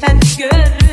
Sen gör